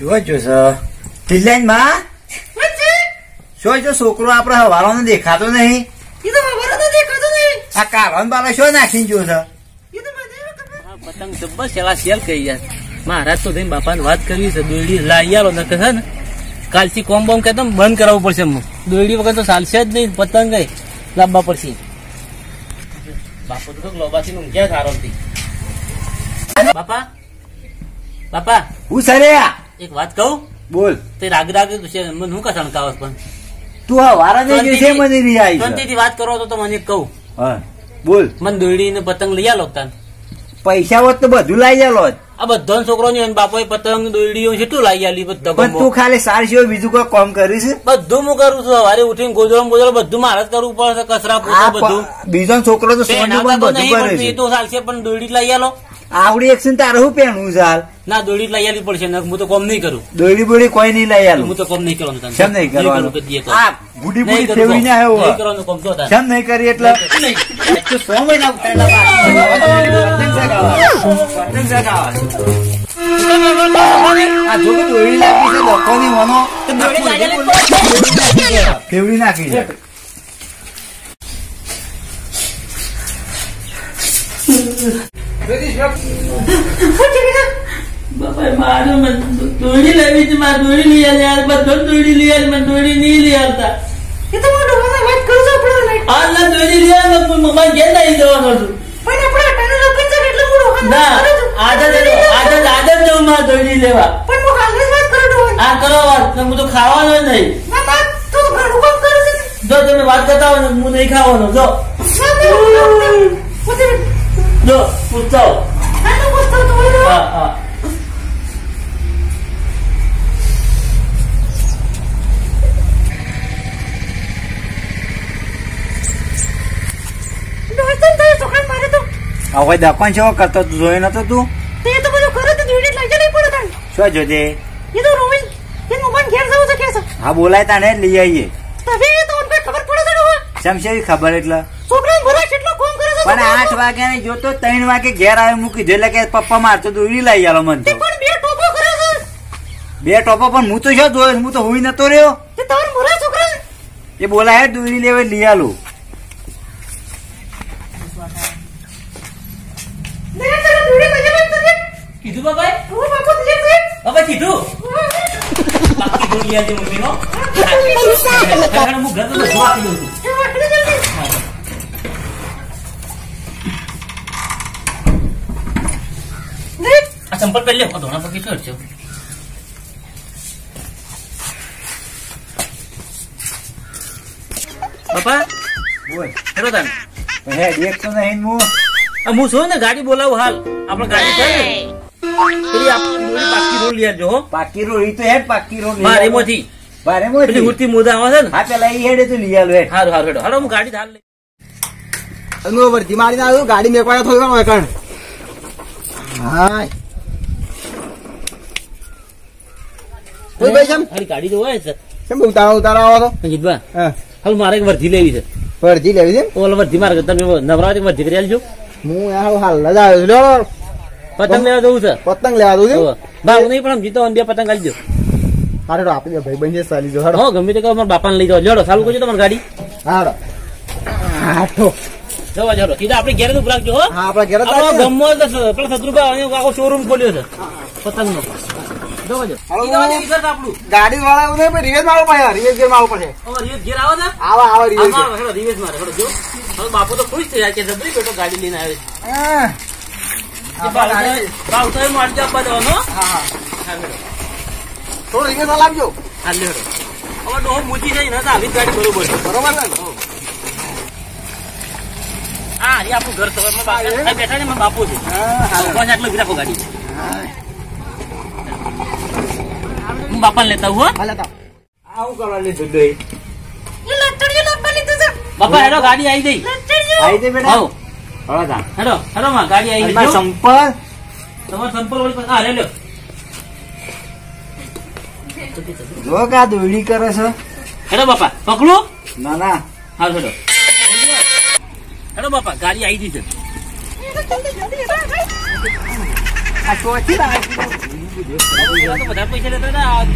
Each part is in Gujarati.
શું જોશે તિલ્લાઈનમાં? શું જો છોકરો આપડે હવારો દેખાતો નહીં. આ કારણ બાલા શું નાખીને જોશે પતંગ જબ્બર સેલા સેલ કરી યાર મહારાજ તો થઈને બાપાને વાત કરવી છે દોરડી લાવી આલો નકર છે ને. કાલથી કોમ બોમ કે બંધ કરાવવું પડશે દોરડી વગર તો ચાલશે જ નહીં પતંગ ગઈ લાંબા પડશે. બાપુ તો લોબાથી ઊંઘ્યા સારો બાપા બાપા. હું સરે આ એક વાત કહું? બોલ. તે રાગ રાગ છે. મને હું કસણ કાવસ પણ? તું હવારા ને છે મને નહીં આવી શાંતિથી વાત કરો તો મને કહું. હા. બોલ. મને દોડી ને પતંગ લઈ આલો તાન. પૈસા હોત તો બધું લઈ આલો આ બધા છોકરો ની બાપો પતંગ દોડીઓ કેટલું લઈ આલી? બધું તું ખાલી સાર સિવાય બીજું કોઈ કામ કરીશ? બધું હું કરું છું. સવારે ઉઠીને ગોજરો ગોજરો બધું મારે કરવું પડશે કચરા આ પોતા બધું. બીજો છોકરો તો સોનું બધું કરે છે. એ તો ચાલશે. પણ દોડી લઈ આલો. આવડી એક તારે શું પહેણું ચાલ ના દોડી લઈ આવી પડશે હું તો કોમ નહીં કરું. દોડી બોડી કોઈ નહીં લઈ આલું. હું તો કોમ નહીં કરવાનું. કેમ નહીં કરવાનું? આ બુડી બુડી ફેરવી કોમ. આવ્યો નહીં કરવાનું કોમ તો. કેમ નહીં કરી એટલે? તો સો મહિના દોરી લાગી છે લોકોની બાપા મારે મને લેવી છે મારે દોરડી લઈ આલી યાર બધો દોરડી લઈ આલી મને દોરડી નહીં લઈ આવતા. હાલ ના દોરડી લઈ આવે પણ મમ્મા ઘેર લઈ જવાનો છું. ના આજે જ આજે જ આજે જ જવું મારે દોરડી લેવા. આ કરો વાત હું તો ખાવાનો નહીં. જો તમે વાત કરતા હોય ને હું નહીં ખાવાનો જો. જો પૂછતા હો. હા હા હવે દપાન છે કરતો તું જોયો નતો તું શું જોજે હા બોલાય તાને લઈ આવીએ શમશેરી ખબર એટલે પણ આઠ વાગે ને જોતો ત્રણ વાગે ઘેર આવે મૂકી દે. એટલે કે પપ્પા મારતો દોરી લઈ આલો મને તો. બે ટોપો પણ હું તો શું જોયો? હું તો હોઈ નતો રહ્યો. એ બોલાય દોરી લેવે લઈ આલું. કીધું બાબાએ? બાબા કીધું? બાકી દોરી આલી મમ્મીનો? કારણ હું ઘર તો બધું આપી દઉં છું આ ચંપલ પહેરી લેવો ધોણા શું હટશો બાપા બોલ. હેરો તાન. હે દેખ નહીં હું. આ હું છું ને ગાડી બોલાવું હાલ. આપણે ગાડી છે પેલી પાકી રોડ લઈ હો. પાકી રોડ તો હે પાકી રોડ મારે એમાંથી. મારે પેલી મોટી મૂર્તિ મોદા આવે છે ને. હા પેલા ઈ હેડે તો લઈ આલો હેડ હારું હારું હેડો. હારો હું ગાડી હાલ લઈ. હું વર્ધી મારીને આવ્યો ગાડી મેકવાયા થોડી વાર કણ. હા કોઈ ભાઈ કેમ? ખાલી ગાડી જોવાય છે. કેમ ઉતારા ઉતારા આવો તો જીતભા હા. હાલ મારે એક વર્ધી લેવી છે. વર્ધી લેવી છે ઓલ વર્ધી મારે તમે નવરાત્રી વર્ધી કરી આલજો હું યાર હાલ જ આવ્યો લ્યો, પતંગ લેવા જવું છે? પતંગ લેવા જવું છે. ભાવ નહીં પણ જીતો બે પતંગ આલજો તો આપી દે ભાઈ બંજે સાલી જો હાડો. હો ગમે તે કહો મારા બાપાને લઈ જાઓ. લેડો ચાલુ કરજો તમારી ગાડી. હાડો. હાડો. જવા જડો સીધા આપણે ઘેરનું રાખજો હા. આપણા ઘેર ને. ગમો પેલા શત્રુભા આખો શોરૂમ ખોલ્યો છે. પતંગ નો ગાડી વાળા એવું નહીં રિવેજ મારવું પડે રિવેજ ગેર મારવું પડે ને. આવા આવા રિવેજ આમાં મારે જો. બાપુ તો ખુશ થયા કે જબરી બેટો ગાડી લઈને આવે ભાવ તો- આપવા થોડું રિવેજ હા. લે હવે ડોહો મૂકી ને ગાડી બરોબર બરોબર ને? હા. એ આપણું ઘર આ બેઠા છે બાપુ છે. પાંચ આટલો વિરાકો ગાડી હું બાપાને લેતા હું. આવું. કરવાની દુડોઈ બાપા હેડો ગાડી આવી ગઈ. આવી દે બેટા? હળો હેડો હેડો માં ગાડી આવી ગઈ. જો. સંપલ. તમારે સંપલ વળી પાસે- હા લ્યો. જો કે દોડી કરે છે. હેડો બાપા પકડું. ના ના. હા હેડો. હેડો બાપા ગાડી આવી ગઈ છે. આ તો પૈસા લેતા.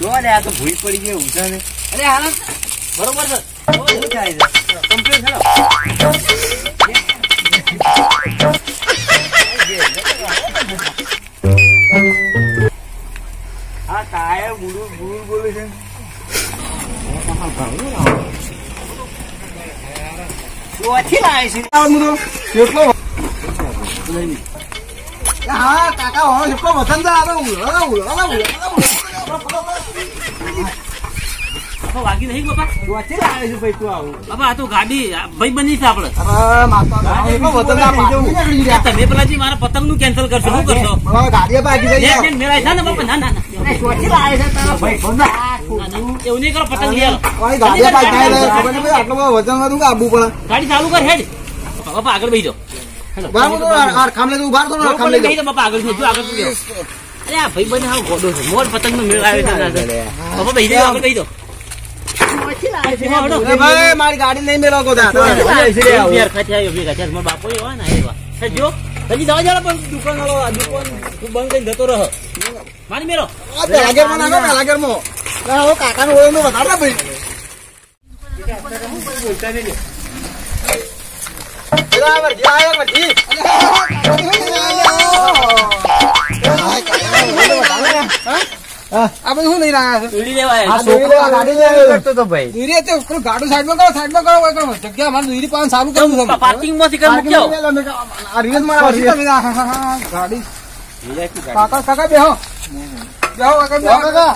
જો અરે આ તો ભૂલ પડી ગઈ ઊંચા ને અરે હાલ બરોબર છે શું થાય છે કમ્પ્લીટ છે આ ટાયર બુડું બુડું બોલે છે ચોથી લાવે છે એટલો હા કાકા હવે એટલો વસંત આવે ઉલળો ઉલળો ઉલળો બાપા વાગી નહીં બાપા ચોથી લાવે છે ભાઈ તું આવું બાપા આ તો ગાડી ભાઈ બની છે આપણે અરે માતા એટલો વસંત આ પાછું નીકળી ગયા. તમે પેલાજી મારા પતંગનું કેન્સલ કરશો શું કરશો લે, મેળાય ને બાપા ના ભાઈ. એવું નહીં કરો પતંગ લઈ આટલો વજન હતું આબુ પણ ગાડી ચાલુ કર હેડ બાપા આગળ બેસી જાઓ ખામ મોર ગાડી નહીં મેળવો હજી દવા જાડો પણ દુકાન દુકાન બંધ કરીને જતો રહો મારી મેળો પેલા ગેરમાં નાખો પેલા માં હવે કાકા નું ઓળખ વધારે ને ભાઈ. એલા, વરજી, આયો, વરજી. હા? આ બધું શું લઈ રહ્યા ગાડી ભાઈ. ગાડું સાઈડમાં કરો. જગ્યા દૂરી સારું કરવું છે. પાર્કિંગમાંથી ગાડી. કાકા કાકા બેહો. બેહો કાકા. બેહો કાકા.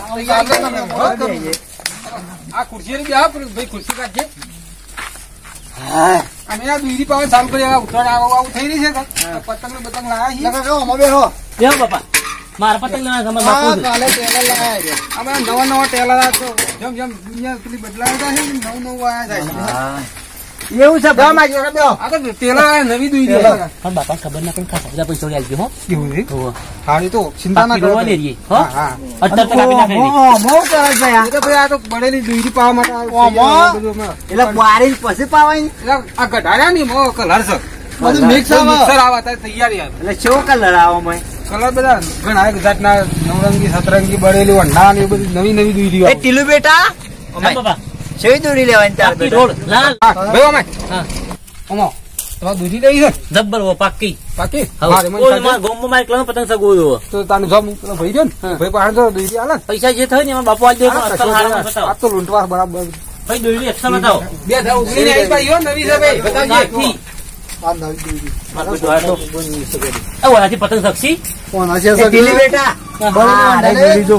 આ ખુરશી ની બેહો ભાઈ ખુરશી કાઢજે. અને આ દૂરી પાવાનું ચાલુ કરી ઉઠાણ આવું આવું થઈ રહી છે. પતંગ ને લાયા છીએ. અમે બેહો. બેહો બાપા. મારા પતંગ ના. કાલે ટેલર લાયા છે. અમે નવા નવા ટેલર જેમ જેમ દુનિયા પેલી બદલાય છે ને નવું નવું આયા જાય એવું છે બેહો આ તો ટેલર નવી દુઈ દે. પણ બાપા ખબર ના પણ ખાસા બધા પૈસા આલજો હો. કેવું છે? હોવે. હાડી તો ચિંતા ના કરો રહીએ, હો. હા હા. અત્યારે તો કાપી નાખે ઓ મો કરે છે આ. તો ભાઈ આ તો બળેલી દૂરી પાવા માટે ઓ મો એટલે બારી પછી પાવાય આ ગઢાડા ની મો કલર છે. બધું મિક્સ આવે. મિક્સર આવે ત્યારે તૈયારી આવે. એટલે કેવો કલર આવો મય? કલર બધા ઘણા જાતના નવરંગી સતરંગી બળેલી વંડા ને એ બધી નવી નવી દૂરી એ આવે ટીલુ બેટા? હા, બાપા. સેવી દોરી લેવાની તાર રોડ લાલ. ભાઈ અમે હા. તમારે દૂધી લઈ છે? જબ્બર હો પાકી. પાકી? મારે મને કોઈ માં મારા મારે પતંગ સગો હો. તો તાને જમ પેલો ભાઈ રહ્યો ને. ભાઈ પાસે તો દૂરી આલે પૈસા જે થાય ને એમાં બાપુ આજ દેખો આ તો લૂંટવા બરાબર. ભાઈ દૂધી એકસો બતાવો. બે ધા ઉઘરીને આવી ભાઈ હો, નવી છે ભાઈ. બતાવજે. આ નવી દૂધી પતંગ સક્ષી કોણ એ બેટા. બરાબર જો.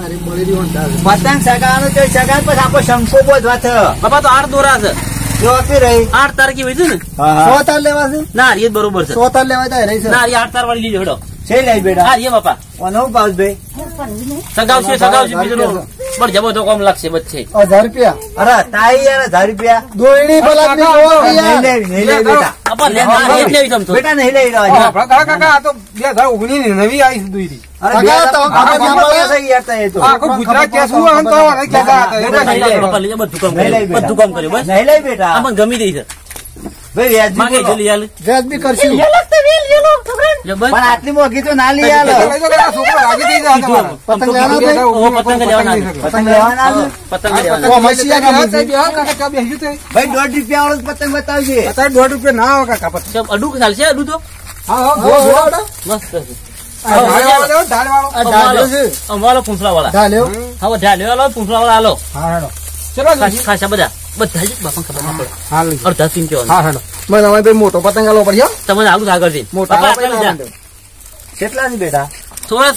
પતંગ સગાવાનું તો સગા પછી આપણો શંકો બોધવા થયો બાપા તો આઠ દોરા છે જો આપી રહી આઠ ને સો તાર લેવા છે ના એ બરોબર છે સો તાર લેવા જાય રહી છે ના એ આઠ તાર વાળી લીધી હેડો છે લઈ બેટા હા એ બાપા કોનો પાસ ભાઈ સગાવશે સગાવશે બીજું પણ જબો તો કોમ લાગશે બચ્ચે હજાર રૂપિયા અરે તાઈ યાર હજાર રૂપિયા દોયડી પલાકની જોવો કે નહીં યાર. લેવી નહીં લેવી બેટા બાપા લે ના એ જ લેવી તમ તો બેટા નહીં લઈ રહ્યો કાકા કાકા આ તો બે હજાર ઓગણીસ નવી આવી છે દોયડી. ગમી દઈ છે. વ્યાજબી કરશું. પણ આટલી મોંઘી તો ના લઈ આલો. પતંગ. ભાઈ દોઢ રૂપિયા વાળો પતંગ બતાવજે. અત્યારે દોઢ રૂપિયા ના આવે કાકા. અડું ચાલશે? અડું તો. મસ્ત છે. છે. અમારો પૂંછડા વાળા હવે ઢાલ્યો વાળો પૂંછડા વાળા હાલો. હા, હેડો. ચલો ખાસ બધા બધા જ બાપા ખબર ના પડે. અડધા સીમ કેવાનું. હા, હવે ભાઈ મોટો પતંગ આલો પડ્યો હો. તમને આગળ આગળ જઈને. મોટા કેટલા ની બેટા? થોડા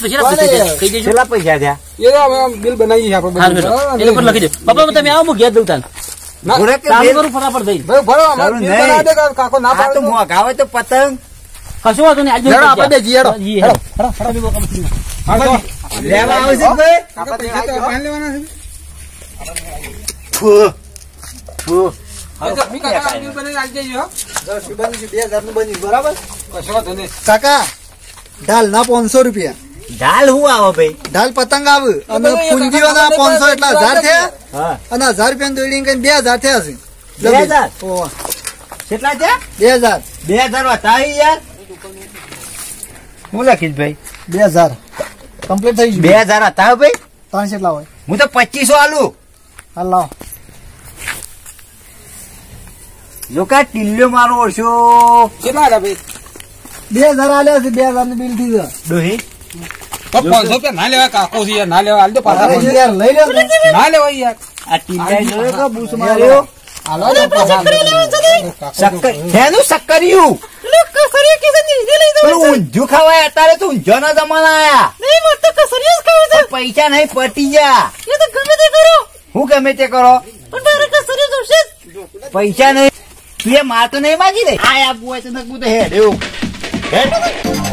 દે. કહી દેજો. કેટલા પૈસા થયા એ તો અમે બિલ બનાવીએ છીએ આપણે એ પર લખી દે. બાપા તમે આવો હું ઘેર દઉં તાન. ના, ઘોડે કે ચાલુ બેલ? કરું ફટાફટ દઈ. ભરો. બનાવી કાકા, ના પાડે તો તો. મોંઘા હોય તો પતંગ. કશું વાંધો નહીં આજે હેડો, આપણે જઈએ, હેડો. હેડો, હેડો. લેવા ભાઈ? પૈસા તો આપણે લેવાના છે. ફુ. ફુ. કાકા, ઢાલ ના પાંચસો રૂપિયા. ઢાલ હું આવો ભાઈ? ઢાલ પતંગ આવે. અને ભાઈ, પાંચસો એટલા હજાર થયા. હા. અને હજાર રૂપિયા દોડી કઈ બે હજાર થયા છે. બે હજાર? કેટલા છે બે હજાર. બે હજાર યાર. હું લખીશ ભાઈ? બે હજાર. કમ્પ્લીટ થઈ બે હજાર હતા ભાઈ? ત્રણ કેટલા હોય. હું તો પચીસો આલુ. હા લાવો. જો કા ટીલ્યો મારો ઓછો. કેટલા હતા ભાઈ? બે હજાર આલ્યા છે બે હજારનું બિલ થઈ ગયું પાંચસો રૂપિયા ના લેવાય કાકો છે ના લેવાય હાલ પાછા. યાર લઈ લો. ના લેવાય યાર. આ કે બૂસ માર્યો? હાલો તો પાછા હાલ દો. શક્કર શેનું શક્કરિયું પેલું ઊંધિયું ખવાય અત્યારે તો ઊંઝો ના જમાના આયા પૈસા નહીં પટી ગયા હું ગમે તે કરો? પૈસા નહીં. તું એ માર તો નહીં માગી દે આ આપવું હોય તો નકવું તો હેડ એવું હેડ.